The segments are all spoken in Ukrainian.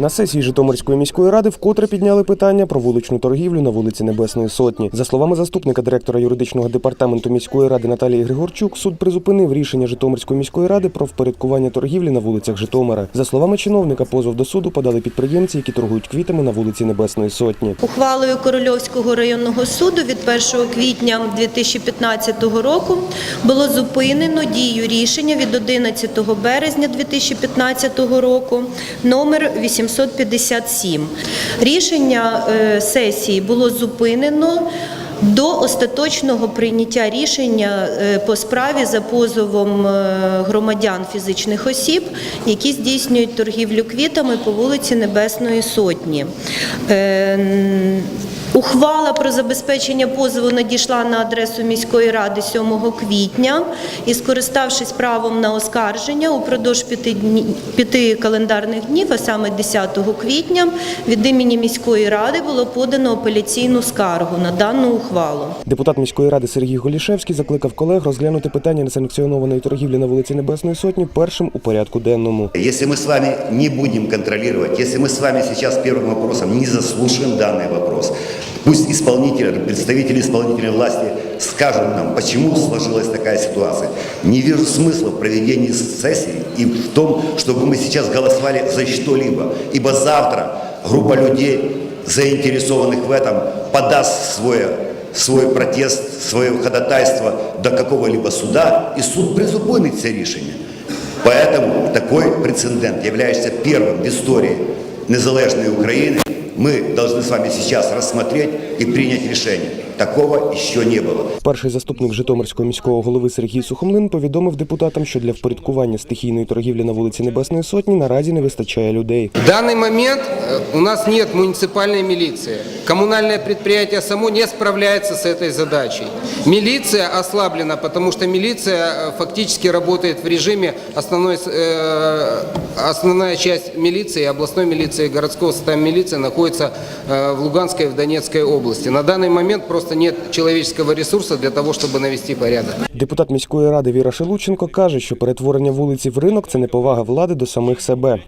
На сесії Житомирської міської ради вкотре підняли питання про вуличну торгівлю на вулиці Небесної Сотні. За словами заступника директора юридичного департаменту міської ради Наталії Григорчук, суд призупинив рішення Житомирської міської ради про впорядкування торгівлі на вулицях Житомира. За словами чиновника, позов до суду подали підприємці, які торгують квітами на вулиці Небесної Сотні. Ухвалою Корольовського районного суду від 1 квітня 2015 року було зупинено дію рішення від 11 березня 2015 року номер 857. Рішення е, сесії було зупинено до остаточного прийняття рішення е, по справі за позовом е, громадян фізичних осіб, які здійснюють торгівлю квітами по вулиці Небесної Сотні. Е, н- Ухвала про забезпечення позову надійшла на адресу міської ради 7 квітня і, скориставшись правом на оскарження, упродовж п'яти, дні, п'яти календарних днів, а саме 10 квітня, від імені міської ради було подано апеляційну скаргу на дану ухвалу. Депутат міської ради Сергій Голішевський закликав колег розглянути питання несанкціонованої торгівлі на вулиці Небесної Сотні першим у порядку денному. Если мы с вами не будем контролировать, если мы с вами сейчас первым вопросом не заслушаем данный вопрос, Пусть исполнители, представители исполнительной власти скажут нам, почему сложилась такая ситуация. Не вижу смысла в проведении сессии и в том, чтобы мы сейчас голосовали за что-либо, ибо завтра группа людей, заинтересованных в этом, подаст свой свой протест, своє ходатайство до какого-либо суда, и суд призупинить це рішення. Поэтому такой прецедент, является первым в истории незалежной Украины, мы должны с вами сейчас рассмотреть и принять решение. Такого еще не было. Перший заступник Житомирського міського голови Сергій Сухомлин повідомив депутатам, що для впорядкування стихійної торгівлі на вулиці Небесної Сотні наразі не вистачає людей. В данный момент э, у нас нет муниципальной милиции. Коммунальное предприятие само не справляется с этой задачей. Милиция ослаблена, потому что милиция э, фактически работает в режиме основной, с- э, основная часть милиции, областной милиции, и городского состава милиции находится э, в Луганской и в Донецкой области. На данный момент просто нет человеческого ресурса для того, чтобы навести порядок. Депутат міської ради Віра Шелученко каже, що перетворення вулиці в ринок це неповага влади до самих себе.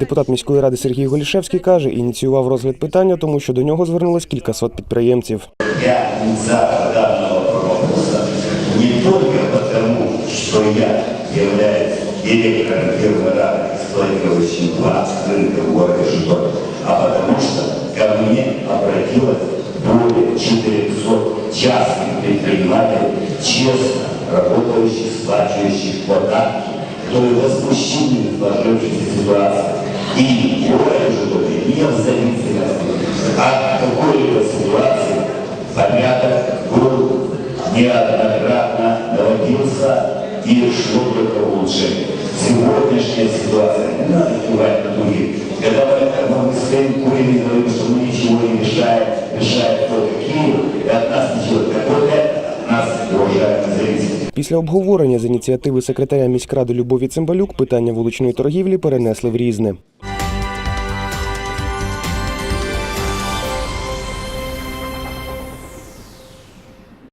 Депутат міської ради Сергій Голішевський каже, ініціював розгляд питання, тому що до нього звернулось кількасот підприємців. Я инициатор данного вопроса не только потому, что я являюсь директором первой рады, эксплуатирующим два рынка в городе Житомир, а потому что ко мне обратилось более 400 частных предпринимателей, честно работающих, сплачивающих податки, которые возмущены сложившейся ситуацией. И городе Житомир не в зависимости от какой-либо ситуации порядок был неоднократно наводился и шло только в улучшение. Сегодняшняя ситуация, не надо кивать на других. Когда мы, мы стоим курим и говорим, что мы ничего не решаем, решает только Киев, и от нас ничего. Так вот это от нас, уважаемые зрители. Після обговорення з ініціативи секретаря міськради Любові Цимбалюк питання вуличної торгівлі перенесли в різне.